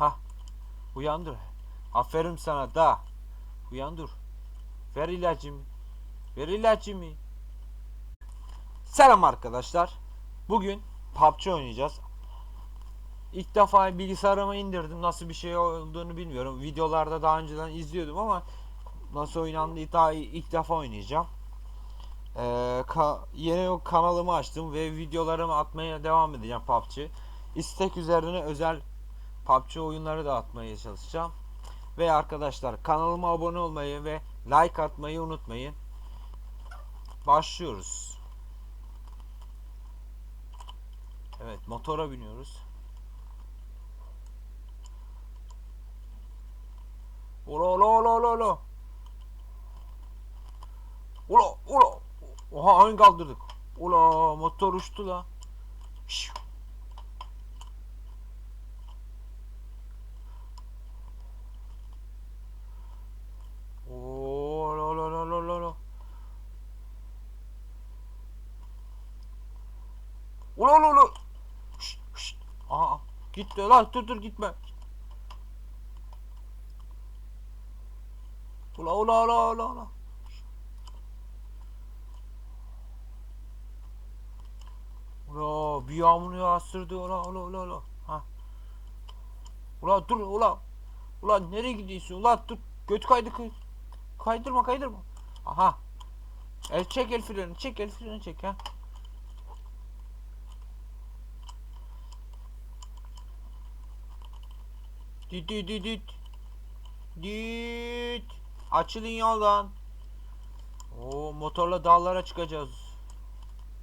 Ha. Uyandır. Aferin sana da. Uyandır. Ver ilacımı. Ver ilacımı. Selam arkadaşlar. Bugün PUBG oynayacağız. İlk defa bilgisayarıma indirdim. Nasıl bir şey olduğunu bilmiyorum. Videolarda daha önceden izliyordum ama nasıl oynandığı daha ilk defa oynayacağım. Ee, ka- yeni o kanalımı açtım ve videolarımı atmaya devam edeceğim PUBG. İstek üzerine özel PUBG oyunları da atmaya çalışacağım. Ve arkadaşlar kanalıma abone olmayı ve like atmayı unutmayın. Başlıyoruz. Evet motora biniyoruz. Ola ola ola ola ola. Ola ola. Oha ön kaldırdık. Ola motor uçtu la. Şiu. Oo, la la la la la la. Ula ula ula. Şşt, şşt. Aa, gitti lan dur dur gitme. Ula ula ula ula ula. Ula bir yağmur yağsırdı ula ula ula ula. Ha. Ula dur ula. Ula nereye gidiyorsun? Ula dur. Göt kaydı kay. Kaydırma kaydırma. Aha. El çek el freni çek el freni çek ha. Düt düt düt düt. Düt. Açılın yoldan. Oo motorla dağlara çıkacağız.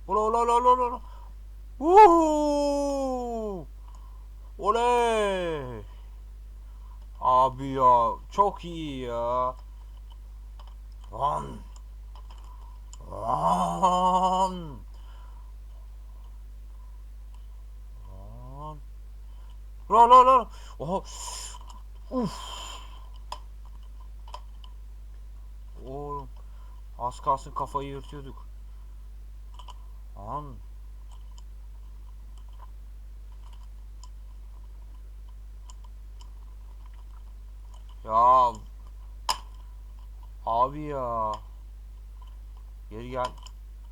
Ola ola ola ola ola. Uuu. Oley. Abi ya çok iyi ya. Lan. Lan. La la la. Oha. Uf. Oğlum. Az kalsın kafayı yırtıyorduk. Lan. Ya. Abi ya. Geri gel.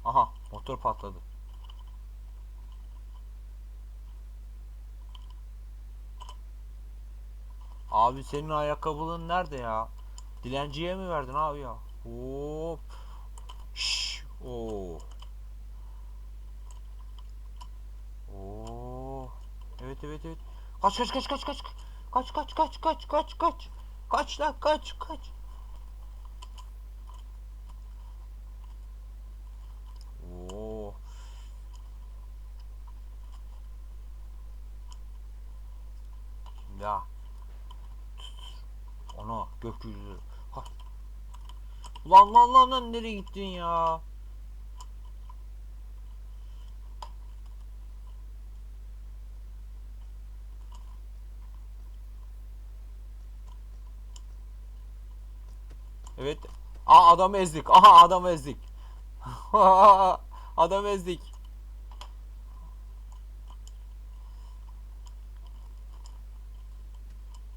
Aha motor patladı. Abi senin ayakkabılığın nerede ya? Dilenciye mi verdin abi ya? Hop. Şş. Oo. Oo. Evet evet evet. Kaç kaç kaç kaç kaç. Kaç kaç kaç kaç kaç kaç. Kaç lan kaç kaç. Oo. Ya. Gökyüzü. Ha. Lan lan lan lan nereye gittin ya? Evet. Aa adam ezdik. Aha adam ezdik. adam ezdik.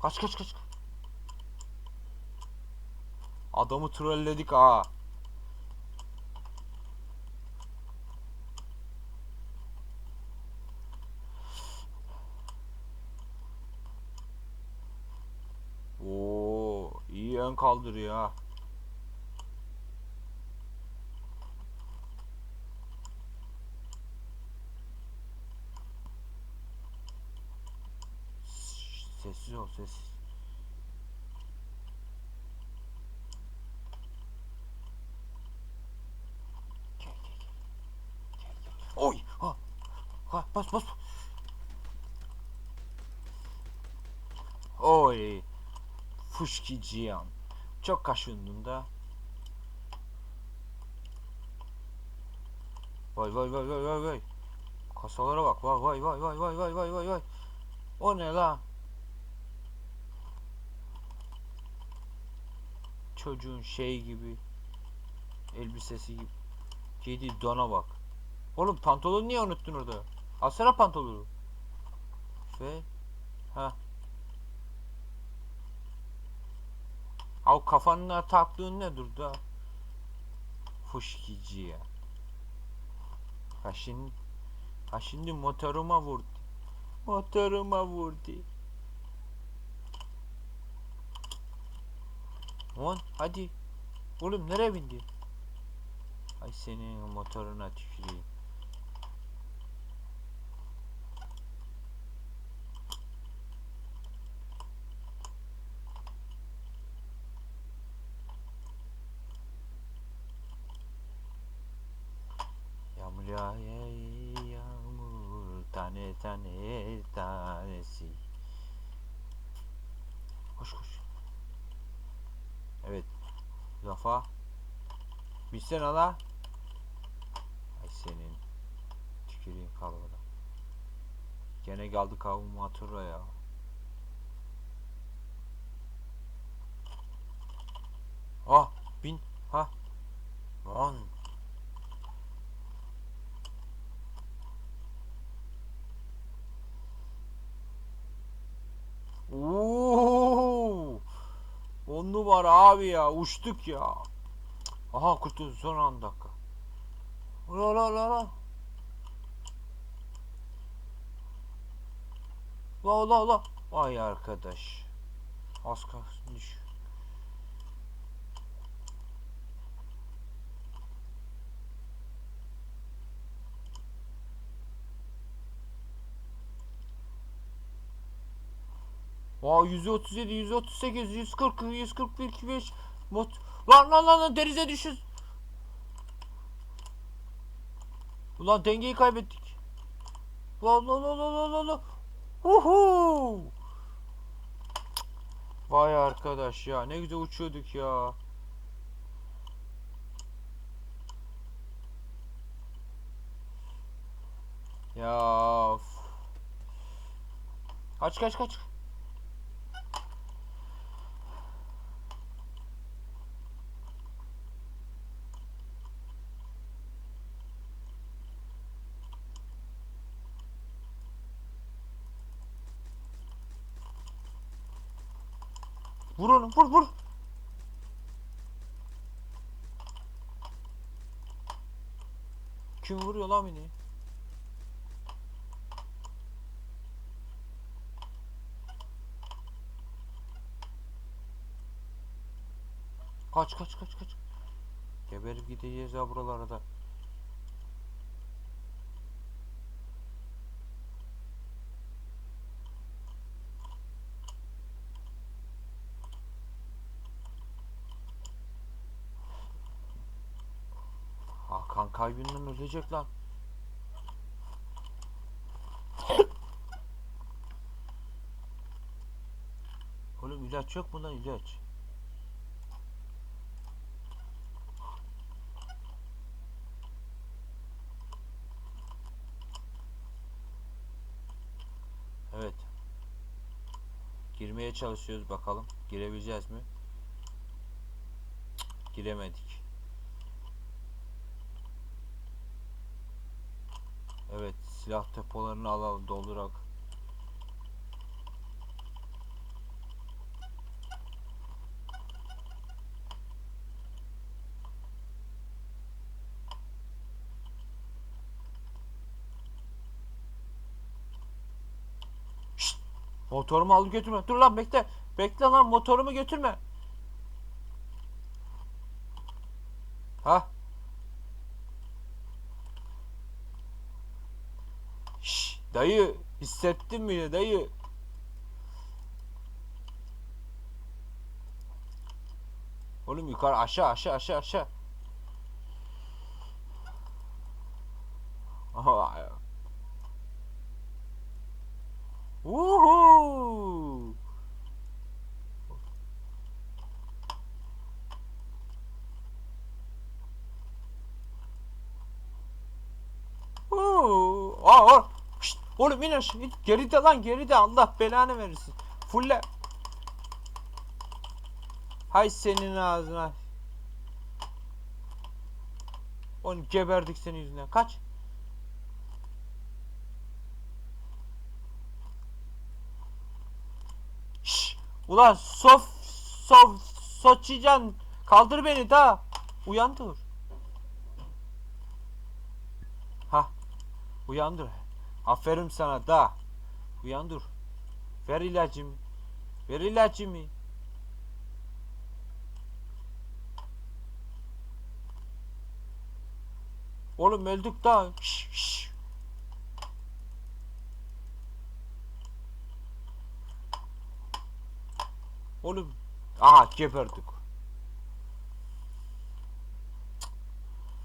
Kaç kaç kaç. Adamı trolledik ha. Oo, iyi ön kaldırıyor ha. Sessiz ol sessiz. Gel, gel, gel. Gel, gel. Oy! Ha! Ha! Bas bas! Oy! Fuşki Cihan. Çok kaşındın da. Vay vay vay vay vay vay. Kasalara bak. Vay vay vay vay vay vay vay vay vay. O ne la? Çocuğun şey gibi. Elbisesi gibi. Giydiği dona bak. Oğlum pantolonu niye unuttun orada? Alsana pantolonu. Şey. Ha. Al kafanın ataklığın ne durdu ha? Fışkici ya. Ha şimdi, ha şimdi motoruma vurdu. Motoruma vurdu. On hadi. Oğlum nereye bindi? Ay senin motoruna tüküreyim. Tane tane tanesi. Koş koş. Evet. Zafa. Bilsene la. Ay senin. Tüküreyim kalmadan. Gene geldi kavun matura ya. Ah bin ha. Lan. Oo! On numara abi ya uçtuk ya. Aha kurtuldu son 10 dakika. La la la la. La la la. Vay arkadaş. Az kalsın düş. Aa 137, 138, 140, 141, 25 mot. Lan lan lan lan denize düşüz. Ulan dengeyi kaybettik. Lan lan lan lan lan lan. Uhu. Vay arkadaş ya ne güzel uçuyorduk ya. Ya. of. Kaç kaç kaç. Vur onu vur vur. Kim vuruyor lan beni? Kaç kaç kaç kaç. Geberip gideceğiz ya buralarda. Hakan kalbinden ölecek lan. Oğlum ilaç yok mu lan ilaç? Evet. Girmeye çalışıyoruz bakalım. Girebileceğiz mi? Giremedik. Evet, silah depolarını alalım, doldurak. Motorumu al götürme. Dur lan bekle. Bekle lan motorumu götürme. Ha? Şş, dayı hissettin mi ya dayı? Oğlum yukarı aşağı aşağı aşağı aşağı. Woohoo! Oo, aa, aa. Oğlum in aşağı. in. Geride lan geride Allah belanı verirsin. Fulle. Hay senin ağzına. Onu geberdik senin yüzünden. Kaç. Şşş. Ulan sof sof Soçican. Kaldır beni da. Uyandır. Ha. Uyandır. Aferin sana da. Uyandır. Ver ilacımı. Ver ilacımı. Oğlum öldük da. Şş, şş. Oğlum. Aha geberdik.